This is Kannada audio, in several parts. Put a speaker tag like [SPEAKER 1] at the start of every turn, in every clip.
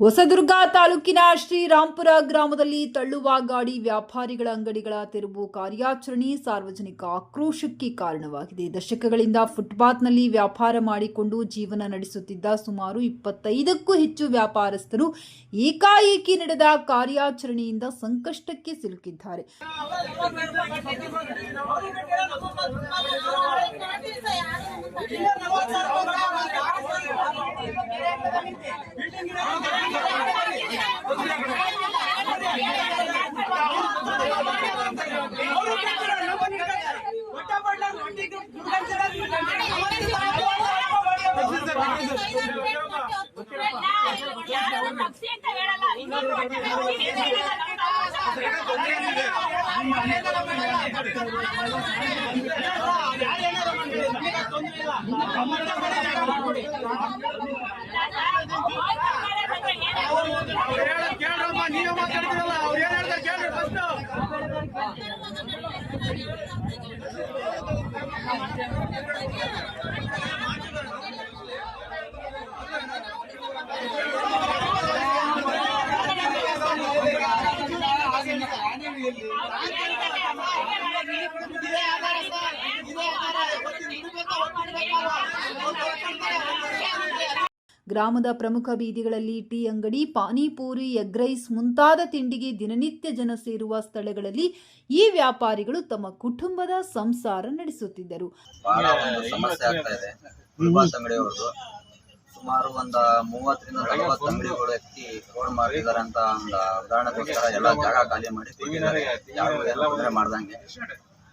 [SPEAKER 1] ಹೊಸದುರ್ಗ ತಾಲೂಕಿನ ಶ್ರೀರಾಂಪುರ ಗ್ರಾಮದಲ್ಲಿ ತಳ್ಳುವ ಗಾಡಿ ವ್ಯಾಪಾರಿಗಳ ಅಂಗಡಿಗಳ ತೆರವು ಕಾರ್ಯಾಚರಣೆ ಸಾರ್ವಜನಿಕ ಆಕ್ರೋಶಕ್ಕೆ ಕಾರಣವಾಗಿದೆ. ದಶಕಗಳಿಂದ ಫುಟ್ಪಾತ್ನಲ್ಲಿ ವ್ಯಾಪಾರ ಮಾಡಿಕೊಂಡು ಜೀವನ ನಡೆಸುತ್ತಿದ್ದ ಸುಮಾರು ಇಪ್ಪತ್ತೈದಕ್ಕೂ ಹೆಚ್ಚು ವ್ಯಾಪಾರಸ್ಥರು ಏಕಾಏಕಿ ನಡೆದ ಕಾರ್ಯಾಚರಣೆಯಿಂದ ಸಂಕಷ್ಟಕ್ಕೆ ಸಿಲುಕಿದ್ದಾರೆ.
[SPEAKER 2] ಯಾರು ತಪ್ಸಿ ಅಂತ ಹೇಳಲ್ಲ ಇನ್ನೊಂದು
[SPEAKER 3] ಕೇಳ್ರಮ್ಮ ನೀವೇ ಮಾತಾಡ್ತಿರಲ್ಲ ಅವ್ರು ಏನ್ ಹೇಳ್ತಾರೆ ಕೇಳ್ರಿ ಫಸ್ಟ್
[SPEAKER 1] ಗ್ರಾಮದ ಪ್ರಮುಖ ಬೀದಿಗಳಲ್ಲಿ ಟೀ ಅಂಗಡಿ, ಪಾನಿಪೂರಿ, ಎಗ್ ರೈಸ್ ಮುಂತಾದ ತಿಂಡಿಗೆ ದಿನನಿತ್ಯ ಜನ ಸೇರುವ ಸ್ಥಳಗಳಲ್ಲಿ ಈ ವ್ಯಾಪಾರಿಗಳು ತಮ್ಮ ಕುಟುಂಬದ ಸಂಸಾರ ನಡೆಸುತ್ತಿದ್ದರು.
[SPEAKER 4] ಸಮಸ್ಯೆ ಆಗ್ತಾ ಇದೆ. ಸುಮಾರು ಒಂದ ಮೂವತ್ತರಿಂದ ನಲವತ್ತು ಅಂಗಡಿಗಳು ಎತ್ತಿ ರೋಡ್ ಮಾಡಿದ್ದಾರೆ ಅಂತ ಒಂದು ಉದಾಹರಣೆಗೋಸ್ಕರ ಎಲ್ಲ ಜಾಗ ಖಾಲಿ ಮಾಡಿ ಯಾರು ತೊಂದರೆ ಮಾಡ್ದಂಗೆ.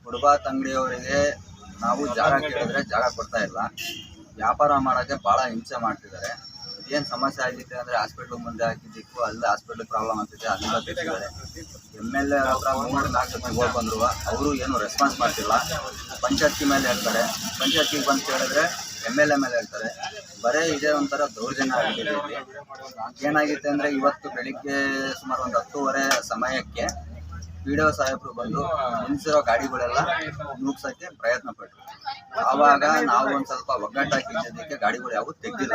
[SPEAKER 4] ಹುಡುಬಾತ್ ಅಂಗಡಿಯವರಿಗೆ ನಾವು ಜಾಗ ಕೇಳಿದ್ರೆ ಜಾಗ ಕೊಡ್ತಾ ಇಲ್ಲ. ವ್ಯಾಪಾರ ಮಾಡಕ್ಕೆ ಬಹಳ ಹಿಂಸೆ ಮಾಡ್ತಿದ್ದಾರೆ. ಏನ್ ಸಮಸ್ಯೆ ಆಗಿದೆ ಅಂದ್ರೆ ಹಾಸ್ಪಿಟಲ್ ಮುಂದೆ ಹಾಕಿದ್ದಕ್ಕೂ ಅಲ್ಲಿ ಹಾಸ್ಪಿಟಲ್ ಪ್ರಾಬ್ಲಮ್ ಆಗ್ತಿದೆ ಅದನ್ನ ತೆಗೆದಿದ್ದಾರೆ ಎಂ ಎಲ್ ಎ ಹೋಗಿ ಬಂದ್ರು, ಅವರು ಏನು ರೆಸ್ಪಾನ್ಸ್ ಮಾಡ್ತಿಲ್ಲ. ಪಂಚಾಯತಿ ಮೇಲೆ ಹೇಳ್ತಾರೆ. ಪಂಚಾಯತಿಗೆ ಬಂದು ಕೇಳಿದ್ರೆ ಎಂ ಎಲ್ ಎ ಮೇಲೆ ಹೇಳ್ತಾರೆ. ಬರೀ ಇದೇ ಒಂಥರ ದೌರ್ಜನ್ಯ ಆಗಿದೆ. ಏನಾಗಿತ್ತು ಅಂದ್ರೆ ಇವತ್ತು ಬೆಳಿಗ್ಗೆ ಸುಮಾರು ಒಂದು ಹತ್ತುವರೆ ಸಮಯಕ್ಕೆ ಪಿ ಡಿ ಒ ಸಾಹೇಬರು ಬಂದು ನಿಲ್ಸಿರೋ ಗಾಡಿಗಳೆಲ್ಲ ನುಗ್ಸಕ್ಕೆ ಪ್ರಯತ್ನ ಪಟ್ಟರು ಆವಾಗ ನಾವು ಒಂದು ಸ್ವಲ್ಪ ಒಗ್ಗಟ್ಟಾಗಿ ಗಾಡಿಗಳು ಯಾವು ತೆಗ್ದಿಲ್ಲ.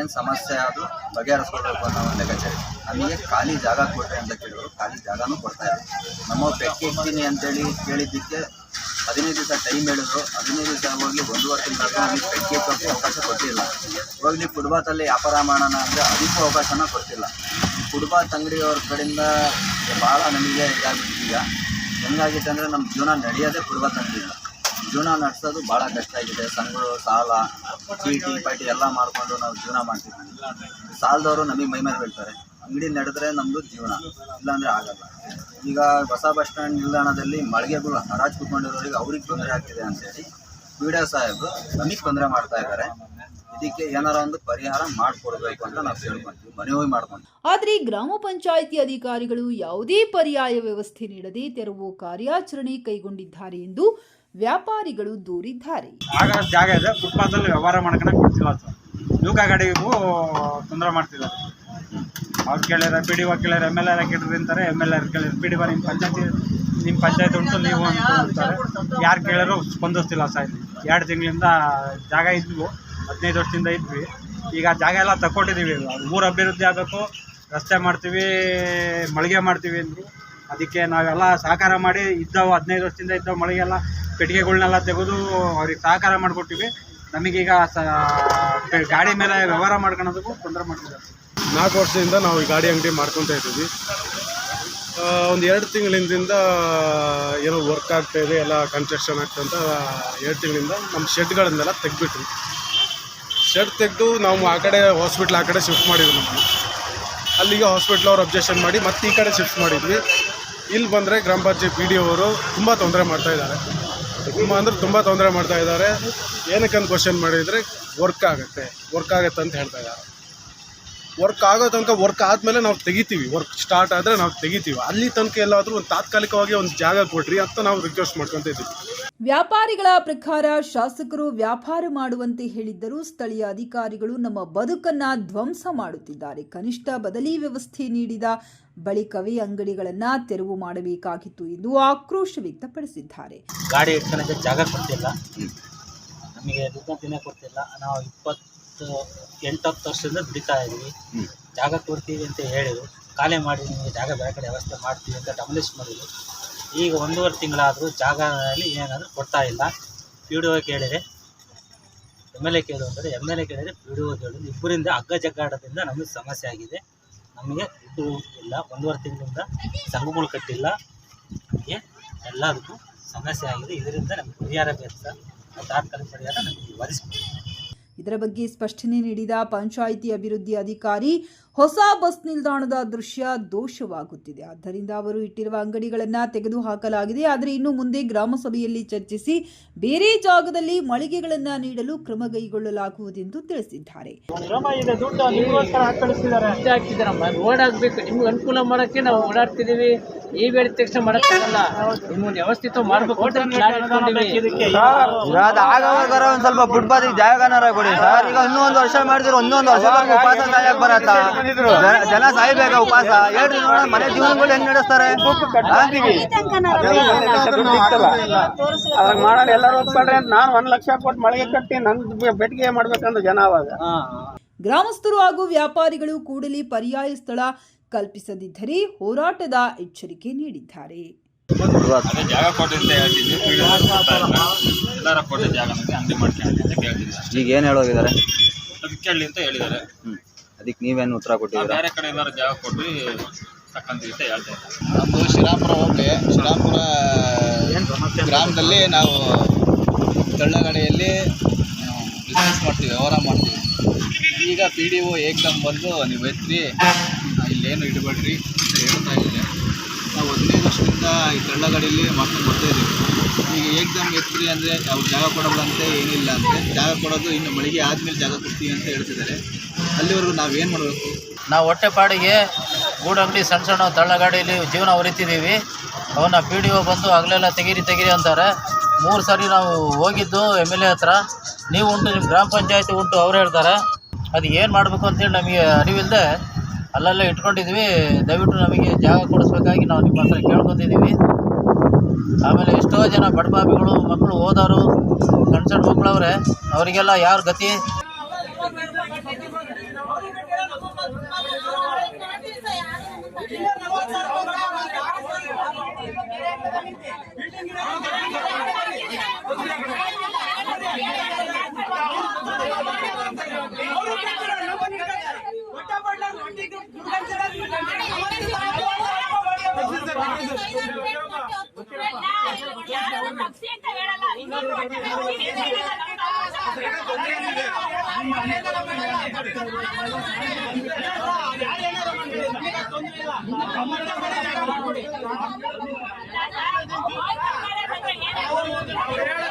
[SPEAKER 4] ಏನ್ ಸಮಸ್ಯೆ ಅದು ಬಗೆಹರಿಸ್ಕೊಳ್ಬೇಕು ಅನ್ನೋ ಒಂದು ಕಚೇರಿ. ನಮಗೆ ಖಾಲಿ ಜಾಗ ಕೊಡ್ರಿ ಅಂತ ಕೇಳಿದ್ರು. ಖಾಲಿ ಜಾಗನೂ ಕೊಡ್ತಾ ಇಲ್ಲ. ನಮ್ಮ ಪೆಟ್ಟಿ ಇರ್ತೀನಿ ಅಂತೇಳಿ ಕೇಳಿದ್ದಕ್ಕೆ ಹದಿನೈದು ದಿವಸ ಟೈಮ್ ಹೇಳಿದ್ರು. ಹದಿನೈದು ದಿವಸ ಹೋಗಿ ಒಂದೂವರೆ ತಿಂಗಳ ನಮಗೆ ಪೆಟ್ಟಿಗೆ ಎತ್ತೋಕೆ ಅವಕಾಶ ಕೊಟ್ಟಿಲ್ಲ. ಹೋಗ್ಲಿ ಫುಟ್ಬಾತಲ್ಲಿ ವ್ಯಾಪಾರ ಮಾಡೋಣ ಅಂದರೆ ಅದಕ್ಕೂ ಅವಕಾಶನ ಕೊಡ್ತಿಲ್ಲ ಫುಟ್ಬಾತ್ ಅಂಗಡಿಯವ್ರ ಕಡೆಯಿಂದ ಭಾಳ ನಮಗೆ ಇದಾಗ್ಬಿಟ್ಟಿದೆ ಈಗ. ಹೆಂಗಾಗಿತ್ತು ಅಂದರೆ ನಮ್ಮ ಜೀವನ ನಡೆಯೋದೇ ಫುಟ್ಬಾತ್ ಅಂಗಡಿಯಿಂದ. ಜೀವನ ನಡೆಸೋದು ಭಾಳ ಕಷ್ಟ ಆಗಿದೆ. ಸಂಘಗಳು, ಸಾಲ, ಚೀಟಿ ಪಾಟಿ ಎಲ್ಲ ಮಾಡಿಕೊಂಡು ನಾವು ಜೀವನ ಮಾಡ್ತೀವಿ. ಸಾಲದವರು ನಮಗೆ ಮೈ ಮೇಲೆ ಬೀಳ್ತಾರೆ. ಅಂಗಡಿ ನಡೆದ್ರೆ ನಮ್ಮದು ಜೀವನ, ಇಲ್ಲಾಂದರೆ ಆಗಲ್ಲ. ಈಗ ಹೊಸ ಬಸ್ ಸ್ಟ್ಯಾಂಡ್ ನಿಲ್ದಾಣದಲ್ಲಿ ಮಳಿಗೆಗಳು ಹರಾಜು ಕುತ್ಕೊಂಡಿರೋರಿಗೆ ಅವ್ರಿಗೆ ತೊಂದರೆ ಆಗ್ತಿದೆ ಅಂತೇಳಿ ವಿಡಿಯೋ ಸಾಹೇಬರು ನಮಗೆ ತೊಂದರೆ ಮಾಡ್ತಾ ಇದ್ದಾರೆ. ಇದಕ್ಕೆ ಏನಾರ ಒಂದು ಪರಿಹಾರ ಮಾಡಿಕೊಡ್ಬೇಕು ಅಂತ ನಾವು ಕೇಳ್ಕೊಂತೀವಿ. ಮನೆ ಹೋಗಿ ಮಾಡ್ಕೊಂತೀವಿ.
[SPEAKER 1] ಆದರೆ ಗ್ರಾಮ ಪಂಚಾಯಿತಿ ಅಧಿಕಾರಿಗಳು ಯಾವುದೇ ಪರ್ಯಾಯ ವ್ಯವಸ್ಥೆ ನೀಡದೆ ತೆರವು ಕಾರ್ಯಾಚರಣೆ ಕೈಗೊಂಡಿದ್ದಾರೆ ಎಂದು ವ್ಯಾಪಾರಿಗಳು ದೂರಿದ್ದಾರೆ.
[SPEAKER 5] ಆಗ ಜಾಗ ಇದೆ. ಫುಟ್ಪಾತಲ್ಲಿ ವ್ಯವಹಾರ ಮಾಡ್ಕೊಳಕ್ಕೆ ಕೊಡ್ತಿಲ್ಲ ಸರ್ ನೂಕ ಗಾಡಿಗೂ ತೊಂದರೆ ಮಾಡ್ತಿದ್ದಾರೆ. ಅವ್ರು ಕೇಳಿದ್ರೆ ಪಿ ಡಿ ಒ ಕೇಳಿದ್ರೆ ಎಂ ಎಲ್ ಎ ಕೇಳಿದ್ರೆ ಅಂತಾರೆ. ಎಂ ಎಲ್ ಆರ್ ಕೇಳಿದ್ರೆ ಪಿ ಡಿ ಒ ನಿಮ್ಮ ಪಂಚಾಯತಿ ನಿಮ್ಮ ಪಂಚಾಯತ್ ಉಂಟು, ನೀವು ಅಂತ ಅಂತಾರೆ. ಯಾರು ಕೇಳಿದ್ರು ಸ್ಪಂದಿಸ್ತಿಲ್ಲ ಸರ್. ಎರಡು ತಿಂಗಳಿಂದ ಜಾಗ ಇದ್ವು. ಹದಿನೈದು ವರ್ಷದಿಂದ ಇದ್ವಿ. ಈಗ ಜಾಗ ಎಲ್ಲ ತಗೊಂಡಿದ್ದೀವಿ ಊರು ಅಭಿವೃದ್ಧಿ ಆಗಬೇಕು. ರಸ್ತೆ ಮಾಡ್ತೀವಿ, ಮಳಿಗೆ ಮಾಡ್ತೀವಿ ಅಂದರು ಅದಕ್ಕೆ ನಾವೆಲ್ಲ ಸಹಕಾರ ಮಾಡಿ ಇದ್ದವು, ಹದಿನೈದು ವರ್ಷದಿಂದ ಇದ್ದವು ಮಳೆಗೆಲ್ಲ ಕಟ್ಟಿಗೆಗಳನ್ನೆಲ್ಲ ತೆಗೆದು ಅವ್ರಿಗೆ ಸಹಕಾರ ಮಾಡಿಕೊಟ್ಟಿವಿ. ನಮಗೀಗ ಗಾಡಿ ಮೇಲೆ ವ್ಯವಹಾರ ಮಾಡ್ಕೊಳೋದಕ್ಕೂ ತೊಂದರೆ ಮಾಡ್ತಿದ್ದಾರೆ
[SPEAKER 6] ನಾಲ್ಕು ವರ್ಷದಿಂದ ನಾವು ಈ ಗಾಡಿ ಅಂಗಡಿ ಮಾಡ್ಕೊತಾ ಇದ್ದೀವಿ. ಒಂದು ಎರಡು ತಿಂಗಳಿಂದ ಏನೋ ವರ್ಕ್ ಆಗ್ತಾ ಇದೆ, ಎಲ್ಲ ಕನ್ಸ್ಟ್ರಕ್ಷನ್ ಆಗ್ತಂತ ಎರಡು ತಿಂಗಳಿಂದ ನಮ್ಮ ಶೆಡ್ಗಳನ್ನೆಲ್ಲ ತೆಗ್ಬಿಟ್ವಿ ಶೆಡ್ ತೆಗೆದು ನಾವು ಆ ಕಡೆ ಹಾಸ್ಪಿಟ್ಲ್ ಆ ಕಡೆ ಶಿಫ್ಟ್ ಮಾಡಿದ್ವಿ. ನಾವು ಅಲ್ಲಿಗೆ ಹಾಸ್ಪಿಟ್ಲ್ ಅವ್ರು ಅಬ್ಜೆಕ್ಷನ್ ಮಾಡಿ ಮತ್ತೆ ಈ ಕಡೆ ಶಿಫ್ಟ್ ಮಾಡಿದ್ವಿ. ಇಲ್ಲಿ ಬಂದರೆ ಗ್ರಾಮ ಪಂಚಾಯತ್ ಪಿ ಡಿ ಅವರು ತುಂಬ ತೊಂದರೆ ಮಾಡ್ತಾ ಇದ್ದಾರೆ. ತುಂಬ ಅಂದ್ರೆ ತುಂಬ ತೊಂದರೆ ಮಾಡ್ತಾ ಇದ್ದಾರೆ. ಏನಕ್ಕಂತ ಕ್ವಶನ್ ಮಾಡಿದರೆ ವರ್ಕ್ ಆಗುತ್ತೆ. ವರ್ಕ್ ಆಗುತ್ತೆ ಅಂತ ಹೇಳ್ತಾ ಇದ್ದಾರೆ. ವರ್ಕ್ ಆಗೋ ತನಕ ವರ್ಕ್ ಆದಮೇಲೆ ನಾವು ತೆಗಿತೀವಿ. ವರ್ಕ್ ಸ್ಟಾರ್ಟ್ ಆದರೆ ನಾವು ತೆಗಿತೀವಿ. ಅಲ್ಲಿ ತನಕ ಎಲ್ಲಾದರೂ ಒಂದು ತಾತ್ಕಾಲಿಕವಾಗಿ ಒಂದು ಜಾಗ ಕೊಡ್ರಿ ಅಂತ ನಾವು ರಿಕ್ವೆಸ್ಟ್ ಮಾಡ್ಕೊತ ಇದ್ದೀವಿ.
[SPEAKER 1] ವ್ಯಾಪಾರಿಗಳ ಪ್ರಕಾರ ಶಾಸಕರು ವ್ಯಾಪಾರ ಮಾಡುವಂತೆ ಹೇಳಿದ್ದರೂ ಸ್ಥಳೀಯ ಅಧಿಕಾರಿಗಳು ನಮ್ಮ ಬದುಕನ್ನ ಧ್ವಂಸ ಮಾಡುತ್ತಿದ್ದಾರೆ. ಕನಿಷ್ಠ ಬದಲಿ ವ್ಯವಸ್ಥೆ ನೀಡಿದ ಬಳಿಕವೇ ಅಂಗಡಿಗಳನ್ನ ತೆರವು ಮಾಡಬೇಕಾಗಿತ್ತು ಎಂದು ಆಕ್ರೋಶ ವ್ಯಕ್ತಪಡಿಸಿದ್ದಾರೆ.
[SPEAKER 7] ಗಾಡಿ ಇಟ್ಕೊಳಕ್ಕೆ ಜಾಗ ಕೊಡ್ತಿಲ್ಲ. ನಮಗೆ ದುಡ್ಡು ತಿನ್ನಕ್ಕೆ ಕೊಡ್ತಿಲ್ಲ. ನಾವು ಇಪ್ಪತ್ತು ಎಂಟತ್ತು ಎಂಟು ವರ್ಷದಿಂದ ದುಡಿತಾ ಇದ್ದೀವಿ ಜಾಗ ಕೊಡ್ತೀವಿ ಅಂತ ಹೇಳಿದ್ರು. ಖಾಲಿ ಮಾಡಿ ನಿಮಗೆ ಜಾಗ ಬೇರೆ ಕಡೆ ವ್ಯವಸ್ಥೆ ಮಾಡ್ತೀವಿ ಅಂತ ಡಮಲಿಷ್ ಮಾಡಿದ್ರು. ಈಗ ಒಂದೂವರೆ ತಿಂಗಳಾದರೂ ಜಾಗದಲ್ಲಿ ಏನಾದರೂ ಕೊಡ್ತಾ ಇಲ್ಲ. ಪಿ ಡಿ ಒ ಕೇಳಿದರೆ ಎಂ ಎಲ್ ಎ ಕೇಳು ಅಂದರೆ ಎಂ ಎಲ್ ಎ ಕೇಳಿದರೆ ಪಿ ಡಿ ಒ ಕೇಳಿದ್ರು ಇಬ್ಬರಿಂದ ಹಗ್ಗ ಜಗ್ಗಾಟದಿಂದ ನಮಗೆ ಸಮಸ್ಯೆ ಆಗಿದೆ. ನಮಗೆ ಇದು ಇಲ್ಲ. ಒಂದೂವರೆ ತಿಂಗಳಿಂದ ಸಂಘಗಳು ಕಟ್ಟಿಲ್ಲ. ನಮಗೆ ಎಲ್ಲದಕ್ಕೂ ಸಮಸ್ಯೆ ಆಗಿದೆ. ಇದರಿಂದ ನಮಗೆ ಪರಿಹಾರ ಬೇಕು ಸರ್. ತಾತ್ಕಾಲಿಕ ಪರಿಹಾರ ನಮಗೆ ಒದಗಿಸ್ಬೇಕು.
[SPEAKER 1] ಇದರ ಬಗ್ಗೆ ಸ್ಪಷ್ಟನೆ ನೀಡಿದ ಪಂಚಾಯಿತಿ ಅಭಿವೃದ್ಧಿ ಅಧಿಕಾರಿ ಹೊಸ ಬಸ್ ನಿಲ್ದಾಣದ ದೃಶ್ಯ ದೋಷವಾಗುತ್ತಿದೆ. ಆದ್ದರಿಂದ ಅವರು ಇಟ್ಟಿರುವ ಅಂಗಡಿಗಳನ್ನು ತೆಗೆದುಹಾಕಲಾಗಿದೆ. ಆದರೆ ಇನ್ನು ಮುಂದೆ ಗ್ರಾಮಸಭೆಯಲ್ಲಿ ಚರ್ಚಿಸಿ ಬೇರೆ ಜಾಗದಲ್ಲಿ ಮಳಿಗೆಗಳನ್ನು ನೀಡಲು ಕ್ರಮ ಕೈಗೊಳ್ಳಲಾಗುವುದೆಂದು ತಿಳಿಸಿದ್ದಾರೆ.
[SPEAKER 8] ರೋಡ್ ಆಗ್ಬೇಕು. ನಿಮ್ಗೆ ಅನುಕೂಲ ಮಾಡಕ್ಕೆ ನಾವು ಓಡಾಡ್ತಿದೀವಿ ಈ ವೇಳೆ ತಕ್ಷಣ ಮಾಡಕ್ಕಾಗಲ್ಲ. ನಿಮ್ಗೆ ವ್ಯವಸ್ಥಿತ ಮಾಡ್ಬೇಕು
[SPEAKER 4] ಒಂದ್ ಸ್ವಲ್ಪ ಫುಟ್ಪಾತ್ ಜಾಗನಾರ ಕೊಡಿ ಸರ್ ಈಗ ಇನ್ನೂ ಒಂದು ವರ್ಷ ಮಾಡಿದ್ರೆ ಇನ್ನೊಂದು ವರ್ಷ ಉಪವಾಸ ಬರತ್ತ? ಜನ- ಜನ ಸಾಯ್ಬೇಕಾ ಉಪವಾಸ. ಹೇಳ್ರಿ ನೋಡ ಮನೆ ಜೀವನಗಳು ಹೆಂಗ್ ನಡೆಸ್ತಾರೆ?
[SPEAKER 9] ಅವಾಗ ಮಾಡೋರು ಎಲ್ಲರೂ ಒಪ್ಕೊಂಡ್ರೆ ನಾನು ಒಂದ್ ಲಕ್ಷ ಕೊಟ್ಟು ಮಳಿಗೆ ಕಟ್ಟಿ ನಂದು ಬೆಟ್ಟಿಗೆ ಮಾಡ್ಬೇಕಂದ್ರೆ ಜನ ಅವಾಗ.
[SPEAKER 1] ಗ್ರಾಮಸ್ಥರು ಹಾಗೂ ವ್ಯಾಪಾರಿಗಳು ಕೂಡಲೇ ಪರ್ಯಾಯ ಸ್ಥಳ ಕಲ್ಪಿಸದಿದ್ದರೆ ಹೋರಾಟದ ಎಚ್ಚರಿಕೆ ನೀಡಿದ್ದಾರೆ.
[SPEAKER 3] ಅದೇ ಜಾಗ ಕೊಡಿ ಅಂತ ಹೇಳ್ತಿದ್ವಿ ಪೀಡಿಯೋ ಎಲ್ಲರ ಕೊಟ್ಟು ಜಾಗ ಅಂಗಡಿ ಮಾಡ್ಕೊಳ್ಳಿ ಅಂತ ಕೇಳ್ತಿದ್ದಾರೆ
[SPEAKER 4] ಈಗ ಏನ್ ಹೇಳೋಗಿದ್ದಾರೆ?
[SPEAKER 3] ಅದಕ್ಕೆ ಕೇಳಿ ಅಂತ ಹೇಳಿದ್ದಾರೆ.
[SPEAKER 4] ಅದಕ್ಕೆ ನೀವೇನು ಉತ್ತರ ಕೊಟ್ಟಿದ್ದೀರಾ?
[SPEAKER 3] ಬೇರೆ ಕಡೆ ಎಲ್ಲಾರು ಜಾಗ ಕೊಟ್ಟು ತಕ್ಕಂತೀವಿ ಅಂತ ಹೇಳ್ತಾ ಇದ್ದಾರೆ.
[SPEAKER 10] ನಮ್ಮದು ಶಿರಾಪುರ ಹೋಗ್ಲಿ. ಶಿರಾಪುರ ಗ್ರಾಮದಲ್ಲಿ ನಾವು ತಳ್ಳಗಡೆಯಲ್ಲಿ ಬಿಸ್ನೆಸ್ ಮಾಡ್ತೀವಿ ವ್ಯವಹಾರ ಮಾಡ್ತೀವಿ. ಈಗ ಪಿ ಡಿ ಒ ಏಕ್ದಮ್ ಬಂದು ನೀವು ಎತ್ತಿ ಇಲ್ಲೇನು ಇಡಬೇಡ್ರಿ ಅಂತ ಹೇಳ್ತಾ ಇದ್ದಾರೆ. ನಾವು ಹದಿನೈದು ವರ್ಷದಿಂದ ಈ ತಳ್ಳಗಡೆಯಲ್ಲಿ ಮಾಡ್ಕೊಂಡು ಬರ್ತಾ ಇದ್ದೀವಿ ಈಗ ಏಕ್ದಮ್ ಎತ್ರಿ ಅಂದರೆ ಅವ್ರು ಜಾಗ ಕೊಡೋದಂತೆ ಏನಿಲ್ಲ ಅಂದರೆ ಜಾಗ ಕೊಡೋದು ಇನ್ನು ಮಳಿಗೆ ಆದಮೇಲೆ ಜಾಗ ಕೊಡ್ತೀವಿ ಅಂತ ಹೇಳ್ತಿದ್ದಾರೆ. ಅಲ್ಲಿವರೆಗೂ ಏನು ಮಾಡಬೇಕು?
[SPEAKER 8] ನಾವು ಹೊಟ್ಟೆಪಾಡಿಗೆ ಗೂಡಂಗಡಿ ಸಣ್ಣ ಸಣ್ಣ ತಳ್ಳಗಾಡಿಯಲ್ಲಿ ಜೀವನ ಹೊರಿತಿದ್ದೀವಿ. ಅವನ್ನ ಪಿ ಡಿ ಒ ಬಂದು ಹಗಲೆಲ್ಲ ತೆಗೀರಿ ತೆಗೀರಿ ಅಂತಾರೆ. ಮೂರು ಸಾರಿ ನಾವು ಹೋಗಿದ್ದು ಎಂ ಎಲ್ ಎ ಹತ್ರ. ನೀವು ಉಂಟು ನಿಮ್ಮ ಗ್ರಾಮ ಪಂಚಾಯತಿ ಉಂಟು, ಅವ್ರು ಹೇಳ್ತಾರೆ. ಅದು ಏನು ಮಾಡಬೇಕು ಅಂತೇಳಿ ನಮಗೆ ಅರಿವಿಲ್ಲದೆ ಅಲ್ಲಲ್ಲೇ ಇಟ್ಕೊಂಡಿದ್ವಿ. ದಯವಿಟ್ಟು ನಮಗೆ ಜಾಗ ಕೊಡಿಸ್ಬೇಕಾಗಿ ನಾವು ನಿಮ್ಮ ಹತ್ರ ಕೇಳ್ಕೊತಿದ್ದೀವಿ ಆಮೇಲೆ ಎಷ್ಟೋ ಜನ ಬಡಬಾಬಿಗಳು ಮಕ್ಕಳು, ಓದೋರು ಸಣ್ಣ ಸಣ್ಣ ಮಕ್ಕಳವ್ರೆ, ಅವರಿಗೆಲ್ಲ ಯಾರ ಗತಿ?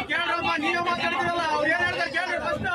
[SPEAKER 3] ಕೇಳ್ರಮ್ಮ ನೀವೇ ಮಾತಾಡ್ತಿರಲ್ಲ ಅವ್ರು ಏನ್ ಹೇಳ್ತಾರೆ ಕೇಳ್ರಿ ಫಸ್ಟ್